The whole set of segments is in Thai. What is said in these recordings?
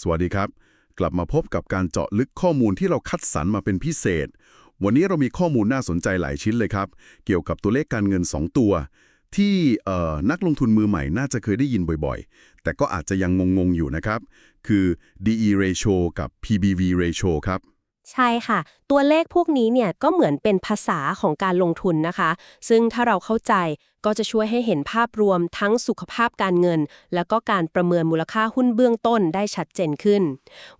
สวัสดีครับ กลับมาพบกับการเจาะลึกข้อมูลที่เราคัดสรรมาเป็นพิเศษ วันนี้เรามีข้อมูลน่าสนใจหลายชิ้นเลยครับ เกี่ยวกับตัวเลขการเงิน 2 ตัว ที่นักลงทุนมือใหม่น่าจะเคยได้ยินบ่อยๆ แต่ก็อาจจะยังงงๆอยู่นะครับ คือ DE ratio กับ PBV ratio ครับ ใช่ค่ะ ตัวเลขพวกนี้เนี่ยก็เหมือนเป็นภาษาของการลงทุนนะคะ ซึ่งถ้าเราเข้าใจก็จะช่วยให้เห็นภาพรวมทั้งสุขภาพการเงิน แล้วก็การประเมินมูลค่าหุ้นเบื้องต้นได้ชัดเจนขึ้น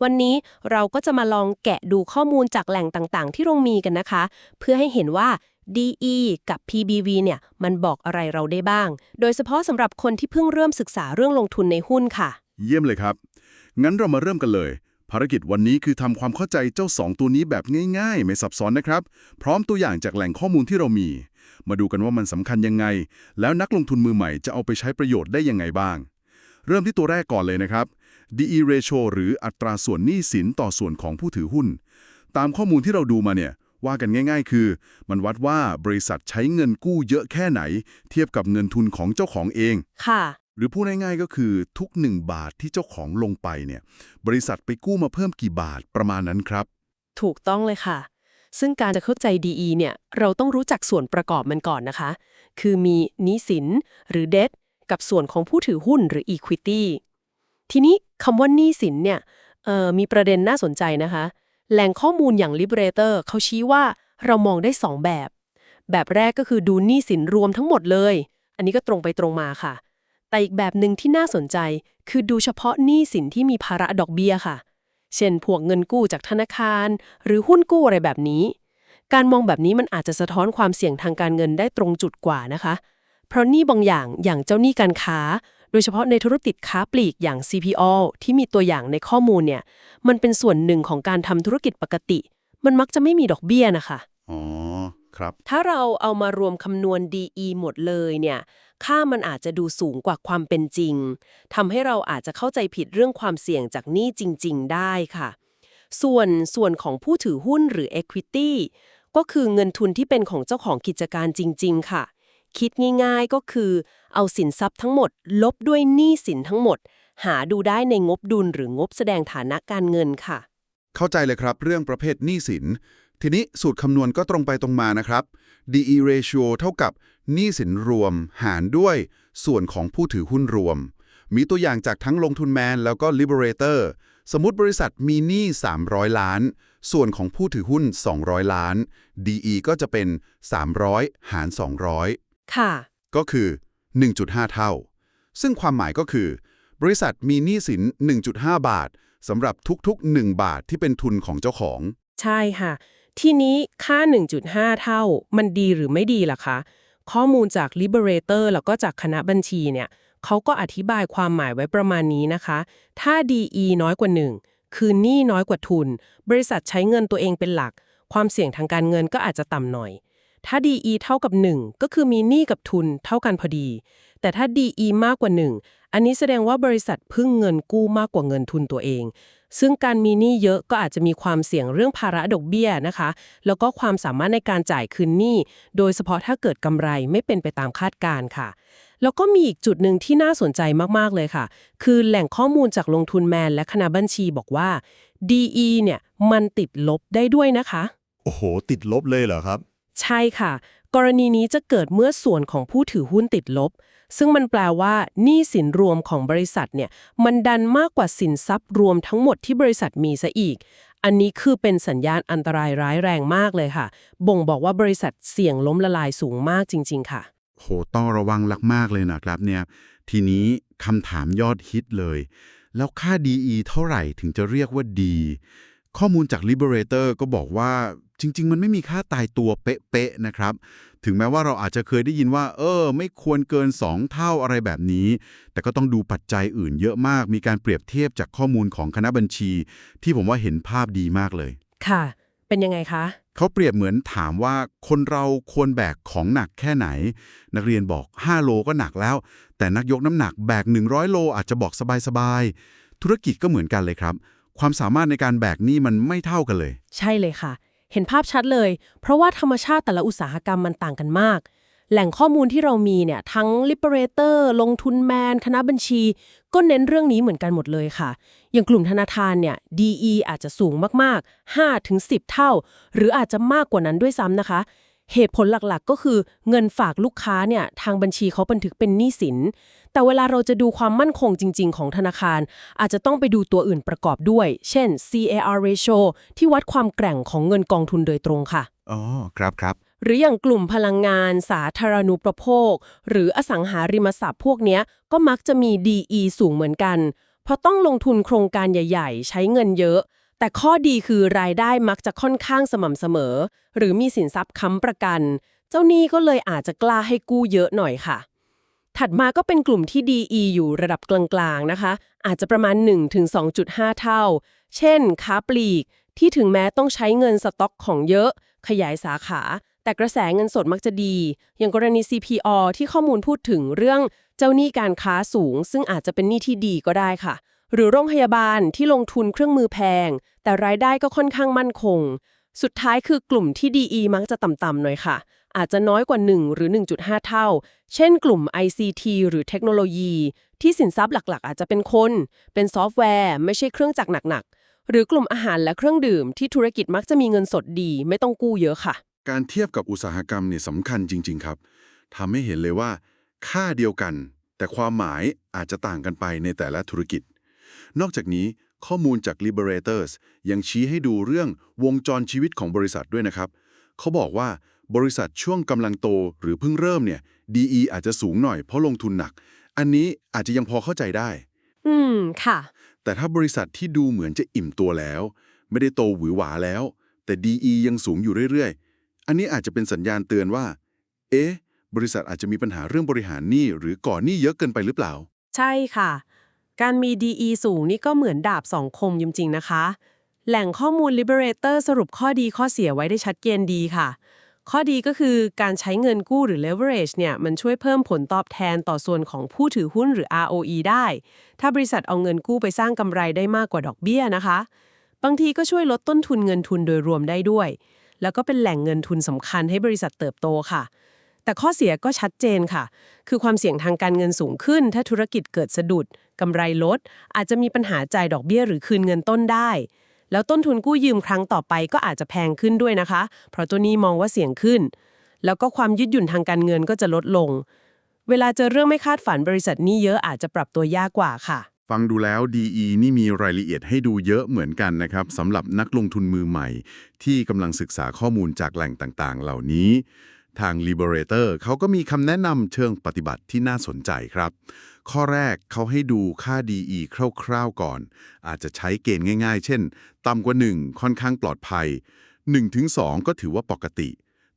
วันนี้เราก็จะมาลองแกะดูข้อมูลจากแหล่งต่างๆ ที่เรามีกันนะคะ เพื่อให้เห็นว่า DE กับ PBV เนี่ยมันบอกอะไรเราได้บ้าง โดยเฉพาะสำหรับคนที่เพิ่งเริ่มศึกษาเรื่องลงทุนในหุ้นค่ะ เยี่ยมเลยครับ งั้นเรามาเริ่มกันเลย ภารกิจวันนี้คือทำความเข้าใจเจ้า 2 ตัวนี้แบบง่ายๆ ไม่ซับซ้อนนะครับ พร้อมตัวอย่างจากแหล่งข้อมูลที่เรามี มาดูกันว่ามันสำคัญยังไง แล้วนักลงทุนมือใหม่จะเอาไปใช้ประโยชน์ได้ยังไงบ้าง เริ่มที่ตัวแรกก่อนเลยนะครับ DE ratio หรืออัตราส่วนหนี้สินต่อส่วนของผู้ถือหุ้น ตามข้อมูลที่เราดูมาเนี่ยว่ากันง่าย ๆ คือ มันวัดว่าบริษัทใช้เงินกู้เยอะแค่ไหน เทียบกับเงินทุนของเจ้าของเอง ค่ะ หรือพูดง่ายๆก็คือทุก 1 บาทที่เจ้าของลงไปเนี่ย บริษัทไปกู้มาเพิ่มกี่บาทประมาณนั้นครับ ถูกต้องเลยค่ะ ซึ่งการจะเข้าใจ DE เนี่ยเราต้องรู้จักส่วนประกอบมันก่อนนะคะ คือมีหนี้สินหรือ debt กับส่วนของผู้ถือหุ้นหรือ equity ทีนี้คำว่านี้สินเนี่ยเอ่อมีประเด็นน่าสนใจนะคะ แหล่งข้อมูลอย่าง Liberator เขาชี้ว่าเรามองได้ 2 แบบ แบบแรกก็คือดูหนี้สินรวมทั้งหมดเลย อันนี้ก็ตรงไปตรงมาค่ะ แต่อีกแบบหนึ่งที่น่าสนใจ คือดูเฉพาะหนี้สินที่มีภาระดอกเบี้ยค่ะ เช่น พวกเงินกู้จากธนาคาร หรือหุ้นกู้อะไรแบบนี้ การมองแบบนี้มันอาจจะสะท้อนความเสี่ยงทางการเงินได้ตรงจุดกว่านะคะ เพราะหนี้บางอย่างอย่างเจ้าหนี้การค้า โดยเฉพาะในธุรกิจค้าปลีกอย่าง CPO ที่มีตัวอย่างในข้อมูลเนี่ย มันเป็นส่วนหนึ่งของการทำธุรกิจปกติ มันมักจะไม่มีดอกเบี้ยนะคะ ครับ ถ้าเราเอามารวมคำนวณ DE หมดเลยเนี่ย ค่ามันอาจจะดูสูงกว่าความเป็นจริงทำให้เราอาจจะเข้าใจผิดเรื่องความเสี่ยงจากหนี้จริง ๆ ได้ค่ะ ส่วนส่วนของผู้ถือหุ้นหรือ Equity ก็คือเงินทุนที่เป็นของเจ้าของกิจการจริง ๆ ค่ะ คิดง่าย ๆ ก็คือ เอาสินทรัพย์ทั้งหมด ลบด้วยหนี้สินทั้งหมด หาดูได้ในงบดุลหรืองบแสดงฐานะการเงินค่ะ เข้าใจเลยครับ เรื่องประเภทหนี้สิน ทีนี้สูตรคำนวณก็ตรงไปตรงมานะครับ DE ratio เท่ากับหนี้สินรวมหารด้วยส่วนของผู้ถือหุ้นรวม มีตัวอย่างจากทั้งลงทุนแมนแล้วก็ Liberator สมมติบริษัทมีหนี้ 300 ล้าน ส่วนของผู้ถือหุ้น 200 ล้าน DE ก็จะเป็น 300 หาร 200 ค่ะ ก็คือ 1.5 เท่า ซึ่งความหมายก็คือ บริษัทมีหนี้สิน 1.5 บาทสำหรับทุกๆ 1 บาทที่เป็นทุนของเจ้าของ ใช่ค่ะ ทีนี้ค่า 1.5 เท่า มันดีหรือไม่ดีล่ะคะ ข้อมูลจาก Liberator แล้วก็จากคณะบัญชีเนี่ยเขาก็อธิบายความหมายไว้ประมาณนี้นะคะ ถ้า DE น้อยกว่า 1 คือหนี้น้อยกว่าทุน บริษัทใช้เงินตัวเองเป็นหลัก ความเสี่ยงทางการเงินก็อาจจะต่ำหน่อย ถ้า DE เท่ากับ 1 ก็คือมีหนี้กับทุนเท่ากันพอดี แต่ถ้า DE มากกว่า 1 อันนี้แสดงว่าบริษัทพึ่งเงินกู้มากกว่าเงินทุนตัวเอง ซึ่งการมีหนี้เยอะก็อาจจะมีความเสี่ยงเรื่องภาระดอกเบี้ยนะคะ แล้วก็ความสามารถในการจ่ายคืนหนี้ โดยเฉพาะถ้าเกิดกำไรไม่เป็นไปตามคาดการณ์ค่ะ แล้วก็มีอีกจุดหนึ่งที่น่าสนใจมาก ๆ เลยค่ะ คือแหล่งข้อมูลจากลงทุนแมนและคณะบัญชีบอกว่า DE เนี่ยมันติดลบได้ด้วยนะคะ โอ้โห ติดลบเลยเหรอครับ ใช่ค่ะ กรณีนี้จะเกิดเมื่อส่วนของผู้ถือหุ้นติดลบ ซึ่งมันแปลว่าหนี้สินรวมของบริษัทเนี่ยมันดันมากกว่าสินทรัพย์รวมทั้งหมดที่บริษัทมีซะอีก อันนี้คือเป็นสัญญาณอันตรายร้ายแรงมากเลยค่ะ บ่งบอกว่าบริษัทเสี่ยงล้มละลายสูงมากจริง ๆ ค่ะ โหต้องระวังลักมากเลยนะครับเนี่ย ทีนี้คำถามยอดฮิตเลย แล้วค่า DE เท่าไหร่ถึงจะเรียกว่าดี ข้อมูลจาก Liberator ก็บอกว่า จริง ๆ มันไม่มีค่าตายตัวเป๊ะๆนะครับ ถึงแม้ว่าเราอาจจะเคยได้ยินว่า เออ ไม่ควรเกิน 2 เท่าอะไรแบบนี้ แต่ก็ต้องดูปัจจัยอื่นเยอะมาก มีการเปรียบเทียบจากข้อมูลของคณะบัญชี ที่ผมว่าเห็นภาพดีมากเลย ค่ะ เป็นยังไงคะ เขาเปรียบเหมือนถามว่าคนเราควรแบกของหนักแค่ไหน นักเรียนบอก 5 โลก็หนักแล้ว แต่นักยกน้ำหนักแบก 100 โลอาจจะบอกสบายๆธุรกิจก็เหมือนกันเลยครับ ความสามารถในการแบกนี่มันไม่เท่ากันเลย ใช่เลยค่ะ เห็นภาพชัดเลย เพราะว่าธรรมชาติแต่ละอุตสาหกรรมมันต่างกันมาก แหล่งข้อมูลที่เรามีเนี่ยทั้ง Liberator ลงทุนแมน คณะบัญชี ก็เน้นเรื่องนี้เหมือนกันหมดเลยค่ะ อย่างกลุ่มธนาคารเนี่ย DE อาจจะสูงมากๆ 5-10 เท่า หรืออาจจะมากกว่านั้นด้วยซ้ำนะคะเหตุผลหลักๆ ก็คือเงินฝากลูกค้าเนี่ยทางบัญชีเขาบันทึกเป็นหนี้สิน แต่เวลาเราจะดูความมั่นคงจริง ๆ ของธนาคาร อาจจะต้องไปดูตัวอื่นประกอบด้วย เช่น CAR ratio ที่วัดความแกร่งของเงินกองทุนโดยตรงค่ะ อ๋อ ครับครับ หรืออย่างกลุ่มพลังงาน สาธารณูปโภค หรืออสังหาริมทรัพย์พวกเนี้ยก็มักจะมี DE สูงเหมือนกัน เพราะต้องลงทุนโครงการใหญ่ ๆ ใช้เงินเยอะ แต่ข้อดีคือรายได้มักจะค่อนข้างสม่ำเสมอ หรือมีสินทรัพย์ค้ำประกัน เจ้าหนี้ก็เลยอาจจะกล้าให้กู้เยอะหน่อยค่ะ ถัดมาก็เป็นกลุ่มที่ DE อยู่ระดับกลางๆนะคะ อาจจะประมาณ 1-2.5 เท่า เช่น ค้าปลีก ที่ถึงแม้ต้องใช้เงินสต็อกของเยอะ ขยายสาขา แต่กระแสเงินสดมักจะดี อย่างกรณี CPO ที่ข้อมูลพูดถึงเรื่องเจ้าหนี้การค้าสูง ซึ่งอาจจะเป็นหนี้ที่ดีก็ได้ค่ะ หรือโรงพยาบาลที่ลงทุนเครื่องมือแพง แต่รายได้ก็ค่อนข้างมั่นคง สุดท้ายคือกลุ่มที่ DE มักจะต่ำๆหน่อยค่ะ อาจจะน้อยกว่า 1 หรือ 1.5 เท่า เช่นกลุ่ม ICT หรือเทคโนโลยี ที่สินทรัพย์หลักๆ อาจจะเป็นคน เป็นซอฟต์แวร์ ไม่ใช่เครื่องจักรหนักๆ หรือกลุ่มอาหารและเครื่องดื่มที่ธุรกิจมักจะมีเงินสดดี ไม่ต้องกู้เยอะค่ะ การเทียบกับอุตสาหกรรมเนี่ยสำคัญจริง ๆ ครับทำให้เห็นเลยว่า ค่าเดียวกัน แต่ความหมายอาจจะต่างกันไปในแต่ละธุรกิจ นอกจากนี้ข้อมูลจาก Liberators ยังชี้ให้ดูเรื่องวงจรชีวิตของบริษัทด้วยนะครับ เขาบอกว่า บริษัทช่วงกำลังโตหรือเพิ่งเริ่มเนี่ย DE อาจจะสูงหน่อยเพราะลงทุนหนัก อันนี้อาจจะยังพอเข้าใจได้ อืม ค่ะ แต่ถ้าบริษัทที่ดูเหมือนจะอิ่มตัวแล้ว ไม่ได้โตหวือหวาแล้ว แต่ DE ยังสูงอยู่เรื่อยๆ อันนี้อาจจะเป็นสัญญาณเตือนว่า เอ๊ะ บริษัทอาจจะมีปัญหาเรื่องบริหารหนี้หรือก่อหนี้เยอะเกินไปหรือเปล่า ใช่ค่ะ การมี DE สูงนี่ก็เหมือนดาบสองคมจริงๆนะคะ แหล่งข้อมูล Liberator สรุปข้อดีข้อเสียไว้ได้ชัดเจนดีค่ะ ข้อดีก็คือการใช้เงินกู้หรือ leverage เนี่ยมันช่วยเพิ่มผลตอบแทนต่อส่วนของผู้ถือหุ้นหรือ ROE ได้ ถ้าบริษัทเอาเงินกู้ไปสร้างกำไรได้มากกว่าดอกเบี้ยนะคะ บางทีก็ช่วยลดต้นทุนเงินทุนโดยรวมได้ด้วย แล้วก็เป็นแหล่งเงินทุนสำคัญให้บริษัทเติบโตค่ะ แต่ข้อเสียก็ชัดเจนค่ะ คือความเสี่ยงทางการเงินสูงขึ้น ถ้าธุรกิจเกิดสะดุดกำไรลด อาจจะมีปัญหาจ่ายดอกเบี้ยหรือคืนเงินต้นได้ แล้วต้นทุนกู้ยืมครั้งต่อไปก็อาจจะแพงขึ้นด้วยนะคะ เพราะตัวนี้มองว่าเสี่ยงขึ้น แล้วก็ความยืดหยุ่นทางการเงินก็จะลดลง เวลาเจอเรื่องไม่คาดฝันบริษัทนี้เยอะอาจจะปรับตัวยากกว่าค่ะ ฟังดูแล้ว DE นี่มีรายละเอียดให้ดูเยอะเหมือนกันนะครับสำหรับนักลงทุนมือใหม่ ที่กำลังศึกษาข้อมูลจากแหล่งต่างๆ เหล่านี้ ทาง Liberator เขาก็มีคำแนะนำเชิงปฏิบัติที่น่าสนใจครับ ข้อแรกเขาให้ดูค่า DE คร่าวๆก่อน อาจจะใช้เกณฑ์ง่ายๆ เช่น ต่ำกว่า 1 ค่อนข้างปลอดภัย 1-2 ก็ถือว่าปกติ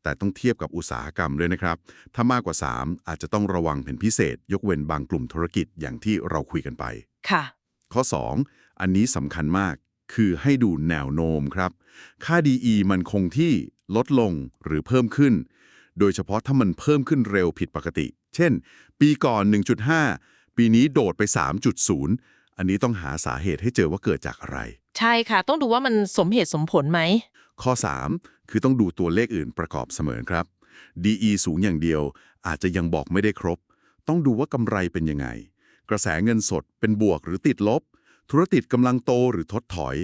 แต่ต้องเทียบกับอุตสาหกรรมด้วยนะครับ ถ้ามากกว่า 3 อาจจะต้องระวังเป็นพิเศษ ยกเว้นบางกลุ่มธุรกิจอย่างที่เราคุยกันไป ค่ะ ข้อ 2 อันนี้สำคัญมาก คือให้ดูแนวโน้มครับ ค่า DE มันคงที่ลดลงหรือเพิ่มขึ้น โดยเฉพาะถ้ามันเพิ่มขึ้นเร็วผิดปกติ เช่น ปีก่อน 1.5 ปีนี้โดดไป 3.0 อันนี้ต้องหาสาเหตุให้เจอว่าเกิดจากอะไร ใช่ค่ะ ต้องดูว่ามันสมเหตุสมผลไหม ข้อ 3 คือต้องดูตัวเลขอื่นประกอบเสมอครับ DE สูงอย่างเดียว อาจจะยังบอกไม่ได้ครบ ต้องดูว่ากำไรเป็นยังไง กระแสเงินสดเป็นบวกหรือติดลบ ธุรกิจกำลังโตหรือทดถอย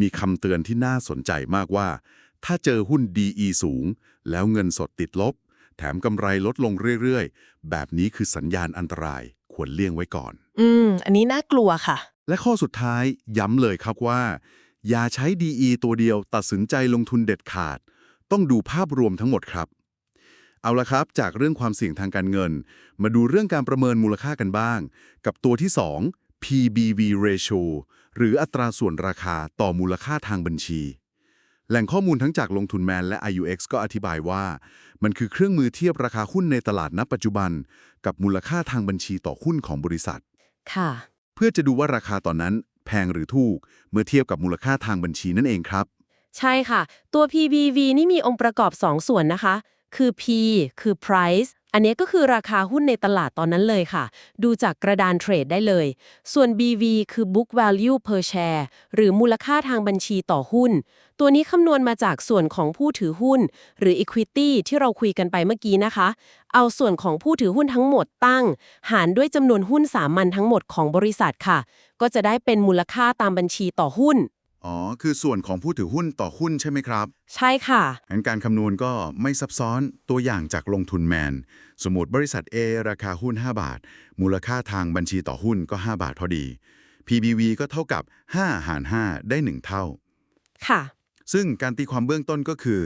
มีคำเตือนที่น่าสนใจมากว่า ถ้าเจอหุ้น DE สูง แล้วเงินสดติดลบ แถมกำไรลดลงเรื่อยๆ แบบนี้คือสัญญาณอันตรายควรเลี่ยงไว้ก่อน อืม อันนี้น่ากลัวค่ะ และข้อสุดท้ายย้ำเลยครับว่า อย่าใช้ DE ตัวเดียวตัดสินใจลงทุนเด็ดขาด ต้องดูภาพรวมทั้งหมดครับ เอาละครับ จากเรื่องความเสี่ยงทางการเงิน มาดูเรื่องการประเมินมูลค่ากันบ้าง กับตัวที่ 2 PBV ratio หรืออัตราส่วนราคาต่อมูลค่าทางบัญชี แหล่งข้อมูลทั้งจากลงทุนแมนและ IUX ก็อธิบายว่า มันคือเครื่องมือเทียบราคาหุ้นในตลาดณปัจจุบัน กับมูลค่าทางบัญชีต่อหุ้นของบริษัท ค่ะ เพื่อจะดูว่าราคาตอนนั้น แพงหรือถูก เมื่อเทียบกับมูลค่าทางบัญชีนั่นเองครับ ใช่ค่ะ ตัว PBV นี่มีองค์ประกอบ 2 ส่วนนะคะ คือ P คือ price อันนี้ก็คือราคาหุ้นในตลาดตอนนั้นเลยค่ะ ดูจากกระดานเทรดได้เลย ส่วน BV คือ book value per share หรือมูลค่าทางบัญชีต่อหุ้น ตัวนี้คำนวณมาจากส่วนของผู้ถือหุ้น หรือ equity ที่เราคุยกันไปเมื่อกี้นะคะ เอาส่วนของผู้ถือหุ้นทั้งหมดตั้ง หารด้วยจำนวนหุ้นสามัญทั้งหมดของบริษัทค่ะ ก็จะได้เป็นมูลค่าตามบัญชีต่อหุ้น อ๋อ คือส่วนของผู้ถือหุ้นต่อหุ้นใช่ไหมครับใช่ค่ะ งั้นการคำนวณก็ไม่ซับซ้อนตัวอย่างจากลงทุนแมน สมมติบริษัท A ราคาหุ้น 5 บาท มูลค่าทางบัญชีต่อหุ้นก็ 5 บาทพอดี PBV ก็เท่ากับ 5 หาร 5 ได้ 1 เท่า ค่ะ ซึ่งการตีความเบื้องต้นก็คือ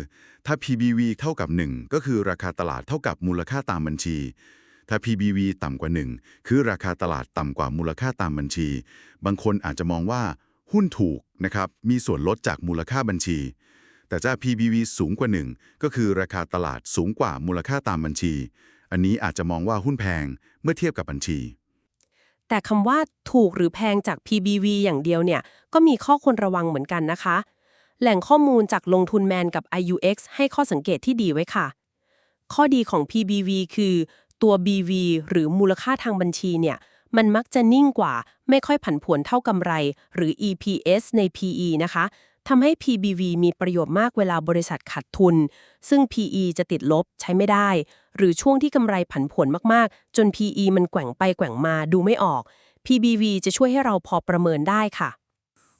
ถ้า PBV เท่ากับ 1 ก็คือราคาตลาดเท่ากับมูลค่าตามบัญชี ถ้า PBV ต่ำกว่า 1 คือราคาตลาดต่ำกว่ามูลค่าตามบัญชี บางคนอาจจะมองว่า หุ้นถูกนะครับมีส่วนลดจากมูลค่าบัญชี แต่ถ้า PBV สูงกว่า 1 ก็คือราคาตลาดสูงกว่ามูลค่าตามบัญชี อันนี้อาจจะมองว่าหุ้นแพงเมื่อเทียบกับบัญชี แต่คำว่าถูกหรือแพงจาก PBV อย่างเดียวเนี่ยก็มีข้อควรระวังเหมือนกันนะคะ แหล่งข้อมูลจากลงทุนแมนกับ IUX ให้ข้อสังเกตที่ดีไว้ค่ะ ข้อดีของ PBV คือตัว BV หรือมูลค่าทางบัญชีเนี่ย มันมักจะนิ่งกว่า ไม่ค่อยผันผวนเท่ากำไร หรือ EPS ใน PE นะคะทำให้ PBV มีประโยชน์มากเวลาบริษัทขาดทุน ซึ่ง PE จะติดลบใช้ไม่ได้ หรือช่วงที่กำไรผันผวนมากๆ จน PE มันแกว่งไปแกว่งมาดูไม่ออก PBV จะช่วยให้เราพอประเมินได้ค่ะ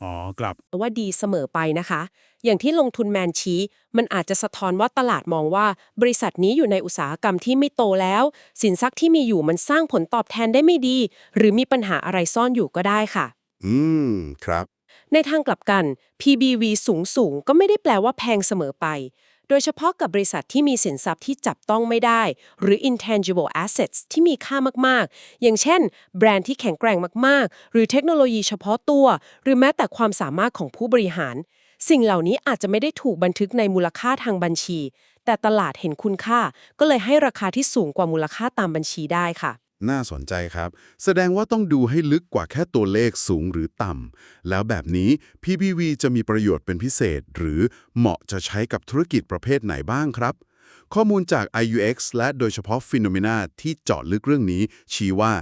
อ๋อกลับว่าดีเสมอไปนะคะ อย่างที่ลงทุนแมนชี้ มันอาจจะสะท้อนว่าตลาดมองว่า บริษัทนี้อยู่ในอุตสาหกรรมที่ไม่โตแล้ว สินทรัพย์ที่มีอยู่มันสร้างผลตอบแทนได้ไม่ดี หรือมีปัญหาอะไรซ่อนอยู่ก็ได้ค่ะ อืม ครับ ในทางกลับกัน PBV สูงสูงๆก็ไม่ได้แปลว่าแพงเสมอไป โดยเฉพาะกับบริษัทที่มีสินทรัพย์ที่จับต้องไม่ได้ หรือ intangible assets ที่มีค่ามากๆ อย่างเช่น แบรนด์ที่แข็งแกร่งมากๆ หรือเทคโนโลยีเฉพาะตัว หรือแม้แต่ความสามารถของผู้บริหาร สิ่งเหล่านี้อาจจะไม่ได้ถูกบันทึกในมูลค่าทางบัญชี แต่ตลาดเห็นคุณค่า ก็เลยให้ราคาที่สูงกว่ามูลค่าตามบัญชีได้ค่ะ น่าสนใจครับ แสดงว่าต้องดูให้ลึกกว่าแค่ตัวเลขสูงหรือต่ำ แล้วแบบนี้ PBV จะมีประโยชน์เป็นพิเศษ หรือเหมาะจะใช้กับธุรกิจประเภทไหนบ้างครับ ข้อมูลจาก IUX และโดยเฉพาะ Phenomena ที่เจาะลึกเรื่องนี้ ชี้ว่า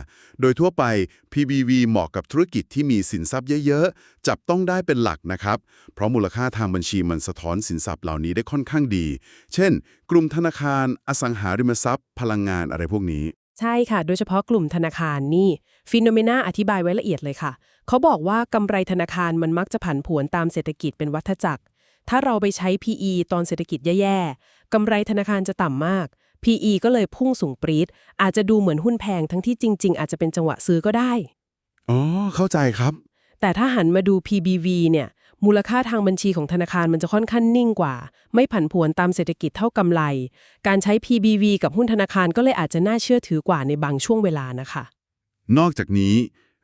โดยทั่วไป PBV เหมาะกับธุรกิจที่มีสินทรัพย์เยอะๆ จับต้องได้เป็นหลักนะครับ เพราะมูลค่าทางบัญชีมันสะท้อนสินทรัพย์เหล่านี้ได้ค่อนข้างดี เช่น กลุ่มธนาคาร อสังหาริมทรัพย์ พลังงานอะไรพวกนี้ ใช่ค่ะ โดยเฉพาะกลุ่มธนาคารนี่ฟิโนเมนาอธิบายไว้ละเอียดเลยค่ะ เขาบอกว่ากำไรธนาคารมันมักจะผันผวนตามเศรษฐกิจเป็นวัฏจักร ถ้าเราไปใช้ PE ตอนเศรษฐกิจแย่ๆกำไรธนาคารจะต่ำมาก PE ก็เลยพุ่งสูงปรี๊ดอาจจะดูเหมือนหุ้นแพงทั้งที่จริง ๆ อาจจะเป็นจังหวะซื้อก็ได้ อ๋อ เข้าใจครับ แต่ถ้าหันมาดู PBV เนี่ย มูลค่าทางบัญชีของธนาคารมันจะค่อนข้างนิ่งกว่า ไม่ผันผวนตามเศรษฐกิจเท่ากำไร การใช้ PBV กับหุ้นธนาคารก็เลยอาจจะน่าเชื่อถือกว่าในบางช่วงเวลานะคะ นอกจากนี้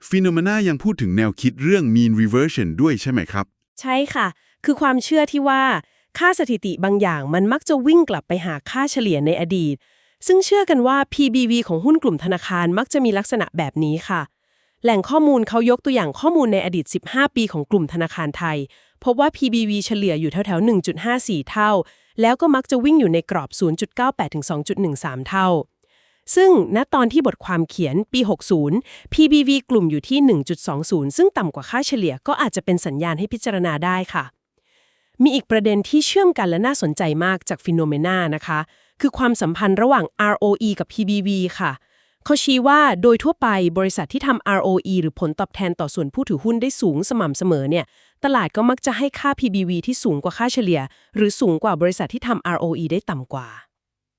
Phenomena ยังพูดถึงแนวคิดเรื่อง mean reversion ด้วยใช่ไหมครับ ใช่ค่ะ คือความเชื่อที่ว่า ค่าสถิติบางอย่างมันมักจะวิ่งกลับไปหาค่าเฉลี่ยในอดีต ซึ่งเชื่อกันว่า PBV ของหุ้นกลุ่มธนาคารมักจะมีลักษณะแบบนี้ค่ะ แหล่งข้อมูลเขายกตัวอย่างข้อมูลในอดีต 15 ปีของกลุ่มธนาคารไทย พบว่า PBV เฉลี่ยอยู่แถวๆ 1.54 เท่า แล้วก็มักจะวิ่งอยู่ในกรอบ 0.98 ถึง 2.13 เท่า ซึ่งณตอนที่บทความเขียนปี 60 PBV กลุ่มอยู่ที่ 1.20 ซึ่งต่ำกว่าค่าเฉลี่ยก็อาจจะเป็นสัญญาณให้พิจารณาได้ค่ะ มีอีกประเด็นที่เชื่อมกันและน่าสนใจมากจากฟิโนเมนานะคะ คือความสัมพันธ์ระหว่าง ROE กับ PBV ค่ะ เขาชี้ว่าโดยทั่วไปบริษัทที่ทำ ROE หรือผลตอบแทนต่อส่วนผู้ถือหุ้นได้สูงสม่ำเสมอเนี่ย ตลาดก็มักจะให้ค่า PBV ที่สูงกว่าค่าเฉลี่ย หรือสูงกว่าบริษัทที่ทำ ROE ได้ต่ำกว่า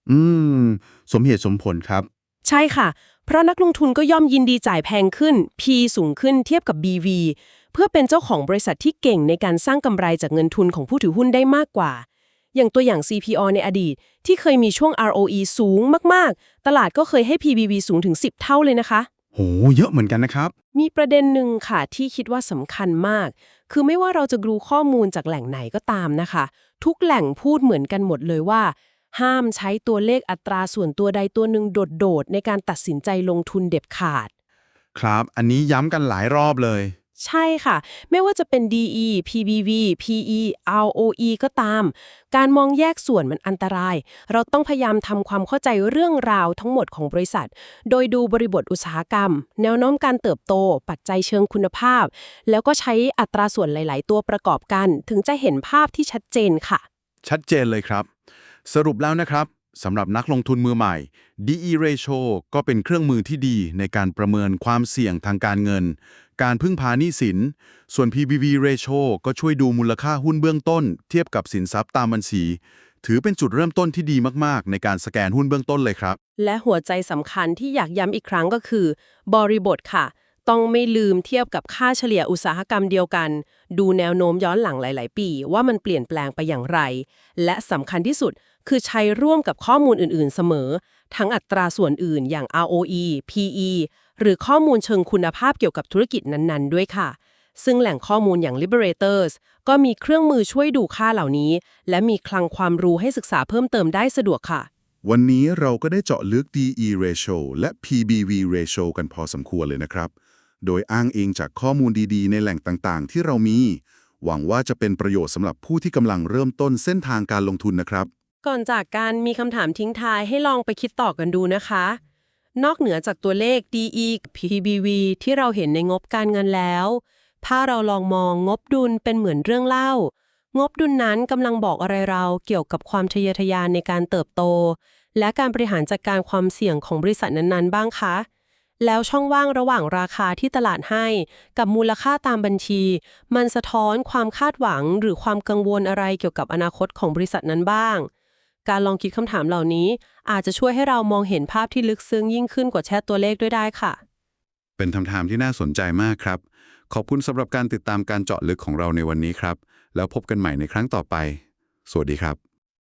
อืม สมเหตุสมผลครับ ใช่ค่ะ เพราะนักลงทุนก็ย่อมยินดีจ่ายแพงขึ้น P สูงขึ้นเทียบกับ BV เพื่อเป็นเจ้าของบริษัทที่เก่งในการสร้างกำไรจากเงินทุนของผู้ถือหุ้นได้มากกว่า อย่างตัวอย่าง CPO ในอดีต ที่เคยมีช่วง ROE สูงมากๆ ตลาดก็เคยให้ PBV สูงถึง 10 เท่าเลยนะคะ โห เยอะเหมือนกันนะครับ มีประเด็นหนึ่งค่ะที่คิดว่าสำคัญมาก คือไม่ว่าเราจะดูข้อมูลจากแหล่งไหนก็ตามนะคะ ทุกแหล่งพูดเหมือนกันหมดเลยว่า ห้ามใช้ตัวเลขอัตราส่วนตัวใดตัวหนึ่งโดดๆในการตัดสินใจลงทุนเด็ดขาด ครับ อันนี้ย้ำกันหลายรอบเลย ใช่ค่ะ ไม่ว่าจะเป็น DE PBV PE ROE ก็ตาม การมองแยกส่วนมันอันตราย เราต้องพยายามทำความเข้าใจเรื่องราวทั้งหมดของบริษัท โดยดูบริบทอุตสาหกรรม แนวโน้มการเติบโต ปัจจัยเชิงคุณภาพ แล้วก็ใช้อัตราส่วนหลาย ๆ ตัวประกอบกัน ถึงจะเห็นภาพที่ชัดเจนค่ะ ชัดเจนเลยครับ สรุปแล้วนะครับ สำหรับนักลงทุนมือใหม่ DE ratio ก็เป็นเครื่องมือที่ดีในการประเมินความเสี่ยงทางการเงิน การพึ่งพาหนี้สิน ส่วน PBV ratio ก็ช่วยดูมูลค่าหุ้นเบื้องต้น เทียบกับสินทรัพย์ตามบัญชี ถือเป็นจุดเริ่มต้นที่ดีมากๆ ในการสแกนหุ้นเบื้องต้นเลยครับ และหัวใจสำคัญที่อยากย้ำอีกครั้งก็คือ บริบทค่ะ ต้องไม่ลืมเทียบกับค่าเฉลี่ยอุตสาหกรรมเดียวกัน ดูแนวโน้มย้อนหลังหลาย ๆ ปี ว่ามันเปลี่ยนแปลงไปอย่างไร และสำคัญที่สุด คือใช้ร่วมกับข้อมูลอื่น ๆ เสมอ ทั้งอัตราส่วนอื่นอย่าง ROE PE หรือข้อมูลเชิงคุณภาพเกี่ยวกับธุรกิจนั้น ๆ ด้วยค่ะ ซึ่งแหล่งข้อมูลอย่าง Liberators ก็มีเครื่องมือช่วยดูค่าเหล่านี้ และมีคลังความรู้ให้ศึกษาเพิ่มเติมได้สะดวกค่ะ วันนี้เราก็ได้เจาะลึก DE ratio และ PBV ratio กันพอสมควรเลยนะครับ โดยอ้างอิงจากข้อมูลดีๆ ในแหล่งต่างๆ ที่เรามี หวังว่าจะเป็นประโยชน์สำหรับผู้ที่กำลังเริ่มต้นเส้นทางการลงทุนนะครับ ก่อนจากการมีคำถามทิ้งท้ายให้ลองไปคิดต่อกันดูนะคะ นอกเหนือจากตัวเลข DE PBV ที่เราเห็นในงบการเงินแล้ว ถ้าเราลองมองงบดุลเป็นเหมือนเรื่องเล่า งบดุลนั้นกำลังบอกอะไรเราเกี่ยวกับความทะเยอทะยานในการเติบโต และการบริหารจัดการความเสี่ยงของบริษัทนั้นๆ บ้างคะ แล้วช่องว่างระหว่างราคาที่ตลาดให้ กับมูลค่าตามบัญชี มันสะท้อนความคาดหวังหรือความกังวลอะไรเกี่ยวกับอนาคตของบริษัทนั้นบ้าง การลองคิดคำถามเหล่านี้ อาจจะช่วยให้เรามองเห็นภาพที่ลึกซึ้งยิ่งขึ้นกว่าแค่ตัวเลขด้วยได้ค่ะ เป็นคำถามที่น่าสนใจมากครับ ขอบคุณสำหรับการติดตามการเจาะลึกของเราในวันนี้ครับ แล้วพบกันใหม่ในครั้งต่อไป สวัสดีครับ